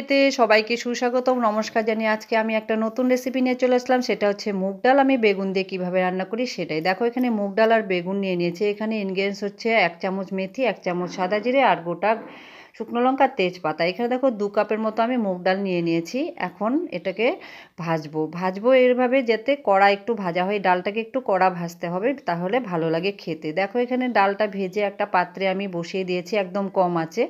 এতে সবাইকে সুস্বাগতম। নমস্কার জানিয়ে আজকে আমি একটা নতুন রেসিপি নিয়ে চলে আসলাম, সেটা হচ্ছে মুগ ডাল। আমি বেগুন দিয়ে কীভাবে রান্না করি সেটাই। দেখো, এখানে মুগ ডাল আর বেগুন নিয়ে নিয়েছি। এখানে ইনগ্রিডিয়েন্টস হচ্ছে এক চামচ মেথি, এক চামচ সাদা জিরে আর গোটা শুকনো লঙ্কা তেজপাতা। এখানে দেখো, দু কাপের মতো আমি মুগ ডাল নিয়ে নিয়েছি। এখন এটাকে ভাজবো। ভাজবো এরভাবে যাতে কড়া একটু ভাজা হয়, ডালটাকে একটু কড়া ভাজতে হবে, তাহলে ভালো লাগে খেতে। দেখো, এখানে ডালটা ভেজে একটা পাত্রে আমি বসিয়ে দিয়েছি, একদম কম আছে।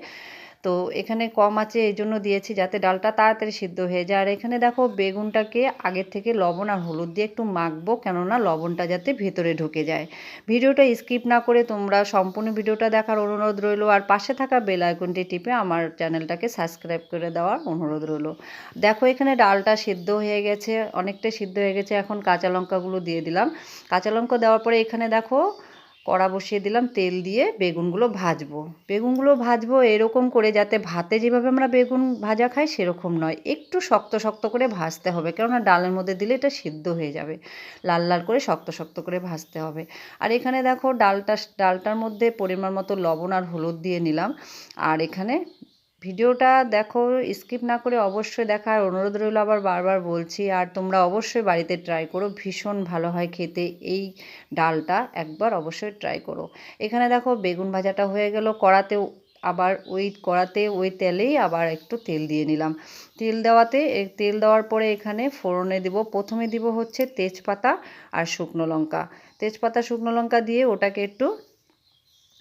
তো এখানে কম আছে, এই জন্য দিয়েছি যাতে ডালটা তাড়াতাড়ি সিদ্ধ হয়ে যায়। আর এখানে দেখো বেগুনটাকে আগের থেকে লবণ আর হলুদ দিয়ে একটু মাখবো, কেননা লবণটা যাতে ভেতরে ঢুকে যায়। ভিডিওটা স্কিপ না করে তোমরা সম্পূর্ণ ভিডিওটা দেখার অনুরোধ রইল। আর পাশে থাকা বেল আইকনটি টিপে আমার চ্যানেলটাকে সাবস্ক্রাইব করে দেওয়ার অনুরোধ রইল। দেখো এখানে ডালটা সিদ্ধ হয়ে গেছে অনেকটাই সিদ্ধ হয়ে গেছে। এখন কাঁচা লঙ্কাগুলো দিয়ে দিলাম। কাঁচা লঙ্কা দেওয়ার পরে এখানে দেখো কড়া বসিয়ে দিলাম, তেল দিয়ে বেগুনগুলো ভাজবো। বেগুনগুলো ভাজবো এরকম করে যাতে ভাতে যেভাবে আমরা বেগুন ভাজা খাই সেরকম নয়, একটু শক্ত শক্ত করে ভাজতে হবে, কেননা ডালের মধ্যে দিলে এটা সিদ্ধ হয়ে যাবে, লাল লাল করে শক্ত শক্ত করে ভাজতে হবে। আর এখানে দেখো ডালটা, ডালটার মধ্যে পরিমাণ মতো লবণ আর হলুদ দিয়ে নিলাম, আর এখানে ভিডিওটা দেখো স্কিপ না করে অবশ্যই দেখার অনুরোধ রইল। আবার বারবার বলছি, আর তোমরা অবশ্যই বাড়িতে ট্রাই করো, ভীষণ ভালো হয় খেতে। এই ডালটা একবার অবশ্যই ট্রাই করো। এখানে দেখো, বেগুন ভাজাটা হয়ে গেল। কড়াতেও আবার ওই কড়াতে ওই তেলেই আবার একটু তেল দিয়ে নিলাম। তেল দেওয়াতে তেল দেওয়ার পরে এখানে ফোড়নে দিব। প্রথমে দিব হচ্ছে তেজপাতা আর শুকনো লঙ্কা। তেজপাতা, শুকনো লঙ্কা দিয়ে ওটাকে একটু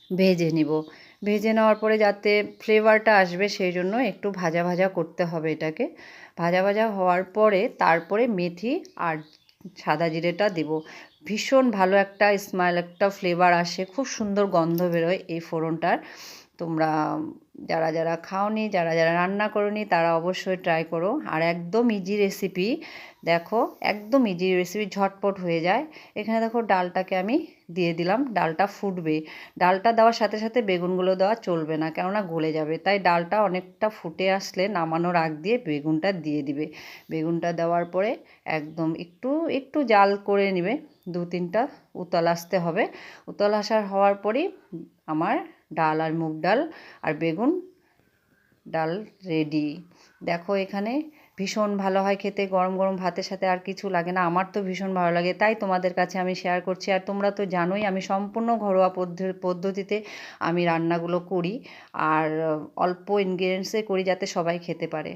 ভেজে নিব। ভেজে নেওয়ার পরে যাতে ফ্লেভারটা আসবে সেই জন্য একটু ভাজা ভাজা করতে হবে এটাকে। ভাজা ভাজা হওয়ার পরে তারপরে মেথি আর সাদা জিরেটা দেব। ভীষণ ভালো একটা স্মাইল একটা ফ্লেভার আসে, খুব সুন্দর গন্ধ বেরোয় এই ফোড়নটার। তোমরা যারা যারা খাওনি, যারা যারা রান্না করনি, তারা অবশ্যই ট্রাই করো। আর একদম ইজি রেসিপি দেখো, একদম ইজি রেসিপি ঝটপট হয়ে যায়। এখানে দেখো ডালটাকে আমি দিয়ে দিলাম, ডালটা ফুটবে। ডালটা দেওয়ার সাথে সাথে বেগুনগুলো দেওয়া চলবে না, কেননা গলে যাবে। তাই ডালটা অনেকটা ফুটে আসলে নামানোর আগ দিয়ে বেগুনটা দিয়ে দিবে। বেগুনটা দেওয়ার পরে একদম একটু একটু জাল করে নেবে। দু তিনটা উতল আসতে হবে। উতল আসার হওয়ার পরেই আমার ডাল আর মুগ ডাল আর বেগুন ডাল রেডি দেখো এখানে ভীষণ ভালো হয় খেতে, গরম গরম ভাতের সাথে আর কিছু লাগে না। আমার তো ভীষণ ভালো লাগে, তাই তোমাদের কাছে আমি শেয়ার করছি। আর তোমরা তো জানোই, আমি সম্পূর্ণ ঘরোয়া পদ্ধতিতে আমি রান্নাগুলো করি, আর অল্প ইনগ্রিডিয়েন্টসে করি যাতে সবাই খেতে পারে।